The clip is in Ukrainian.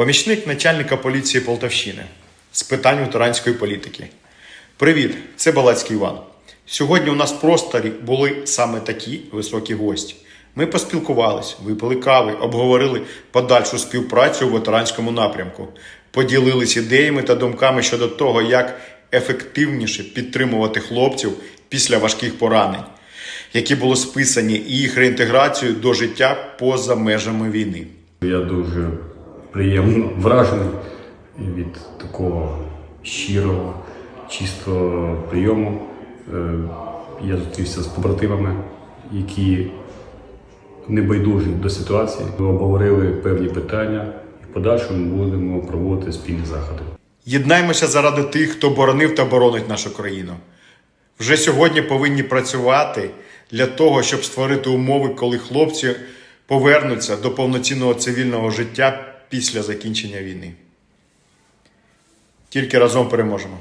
помічник начальника поліції Полтавщини з питань ветеранської політики. Привіт, це Балацький Іван. Сьогодні у нас в просторі були саме такі високі гості. Ми поспілкувались, випили кави, обговорили подальшу співпрацю у ветеранському напрямку, поділились ідеями та думками щодо того, як ефективніше підтримувати хлопців після важких поранень, які були списані, і їх реінтеграцію до життя поза межами війни. Я дуже приємно вражений від такого щирого, чистого прийому. Е, Я зустрівся з побратимами, які небайдужі до ситуації. Ми обговорили певні питання і в подальшому будемо проводити спільні заходи. Єднаймося заради тих, хто боронив та боронить нашу країну. Вже сьогодні повинні працювати для того, щоб створити умови, коли хлопці повернуться до повноцінного цивільного життя після закінчення війни. Тільки разом переможемо.